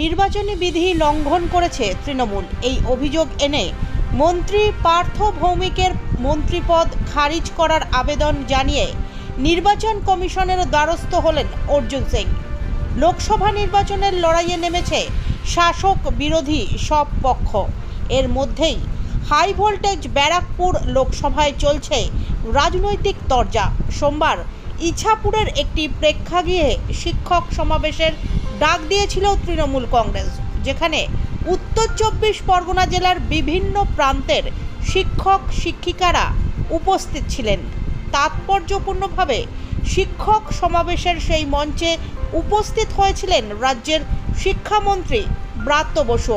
নির্বাচনী বিধি লঙ্ঘন করেছে তৃণমূল। এই অভিযোগ এনে মন্ত্রী পার্থ ভৌমিকের মন্ত্রিপদ খারিজ করার আবেদন জানিয়ে নির্বাচন কমিশনের দ্বারস্থ হলেন অর্জুন সিং। লোকসভা নির্বাচনের লড়াইয়ে নেমেছে শাসক বিরোধী সব পক্ষ। এর মধ্যেই হাই ভোল্টেজ ব্যারাকপুর লোকসভায় চলছে রাজনৈতিক তরজা। সোমবার ইছাপুরের একটি প্রেক্ষাগৃহে শিক্ষক সমাবেশের ডাক দিয়েছিল তৃণমূল কংগ্রেস, যেখানে উত্তর চব্বিশ পরগনা জেলার বিভিন্ন প্রান্তের শিক্ষক, শিক্ষিকারা উপস্থিত ছিলেন। তাৎপর্যপূর্ণভাবে শিক্ষক সমাবেশের সেই মঞ্চে উপস্থিত হয়েছিলেন রাজ্যের শিক্ষামন্ত্রী ব্রাত্য বসু।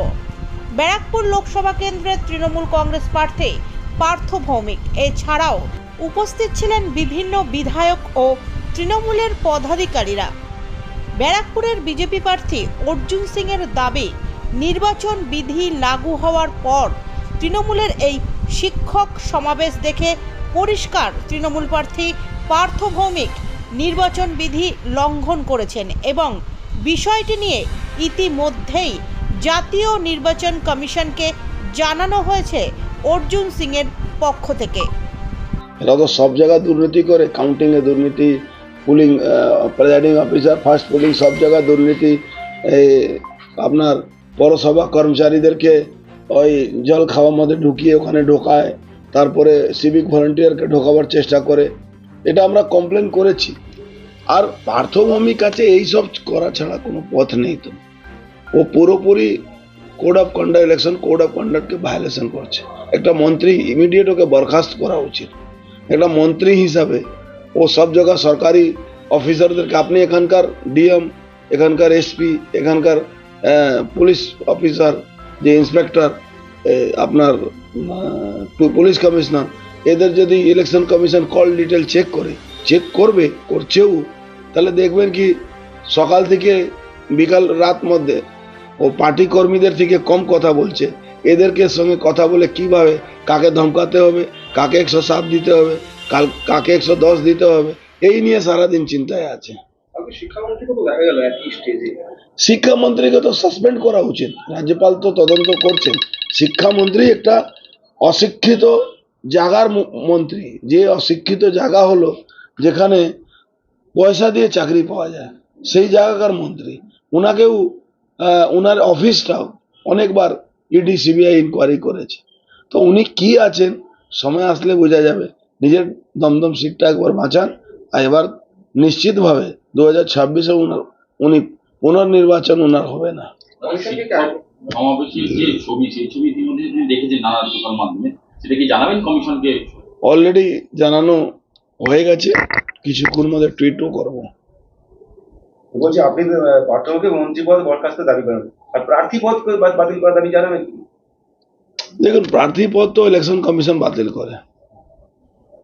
ব্যারাকপুর লোকসভা কেন্দ্রের তৃণমূল কংগ্রেস প্রার্থী পার্থ ভৌমিক। এছাড়াও উপস্থিত ছিলেন বিভিন্ন বিধায়ক ও তৃণমূলের পদাধিকারীরা। ব্যারাকপুরের বিজেপি প্রার্থী অর্জুন সিংয়ের দাবি, নির্বাচন বিধি লাগু হওয়ার পর তৃণমূলের এই শিক্ষক সমাবেশ দেখে পরিষ্কার তৃণমূল প্রার্থী পার্থ ভৌমিক নির্বাচন বিধি লঙ্ঘন করেছেন এবং বিষয়টি নিয়ে ইতিমধ্যেই জাতীয় নির্বাচন কমিশনকে জানানো হয়েছে অর্জুন সিংয়ের পক্ষ থেকে। এরা তো সব জায়গায় দুর্নীতি করে কাউন্টিংয়ে দুর্নীতি polling presiding officer first polling, সব জায়গায় দুর্নীতি, এই আপনার পৌরসভা কর্মচারীদেরকে ওই জল খাওয়ার মধ্যে ঢুকিয়ে ওখানে ঢোকায়, তারপরে সিভিক ভলেন্টিয়ারকে ঢোকাবার চেষ্টা করে। এটা আমরা কমপ্লেন করেছি। আর পার্থভূমির কাছে এইসব করা ছাড়া কোনো পথ নেই তো। ও পুরোপুরি code of conduct election code of কন্ডাক্টকে violation করছে। একটা মন্ত্রী ইমিডিয়েট ওকে বরখাস্ত করা উচিত। একটা মন্ত্রী হিসাবে ও সব জায়গা সরকারি অফিসারদেরকে আপনি এখানকার ডিএম, এখানকার এসপি, এখানকার পুলিশ অফিসার, যে ইন্সপেক্টর আপনার পুলিশ কমিশনার, এদের যদি election commission call detail check করে, চেক করবে, করছেও, তাহলে দেখবেন কি সকাল থেকে বিকাল রাত মধ্যে ও পার্টি কর্মীদের থেকে কম কথা বলছে। এদেরকে সঙ্গে কথা বলে কীভাবে, কাকে ধমকাতে হবে, কাকে একশো সাত দিতে হবে কাল কাকে একশো দশ দিতে হবে? এই নিয়ে সারাদিন চিন্তায় আছে। শিক্ষামন্ত্রীকে তো সাসপেন্ড করা উচিত। রাজ্যপাল তো তদন্ত করছেন। শিক্ষামন্ত্রী একটা অশিক্ষিত জাগার মন্ত্রী। যে অশিক্ষিত জায়গা হলো যেখানে পয়সা দিয়ে চাকরি পাওয়া যায় সেই জায়গাকার মন্ত্রী। ওনাকেও ওনার অফিসটাও অনেকবার ইডি সিবিআই ইনকোয়ারি করেছে। তো উনি কি আছেন? সময় আসলে বোঝা যাবে। নিজের দমদম সিটটা একবার বাঁচান আর এবার নিশ্চিতভাবে দু হাজার ছাব্বিশে উনার উনি পুনর্নির্বাচন ওনার হবে না। সমাবেশের যে ছবি সেই ছবি ইতিমধ্যে দেখেছেন নানা সোশ্যাল মাধ্যমে। সেটা কি জানাবেন কমিশনকে? অলরেডি জানানো হয়ে গেছে কিছুক্ষণ মধ্যে টুইটও করব। বলছি আপনি আহ, মন্ত্রী পদ বরখাস্ত দাবি করেন। আর প্রার্থী পদ বাতিল করার দাবি জানাবেন কি? দেখুন প্রার্থী পদ তো ইলেকশন কমিশন বাতিল করে।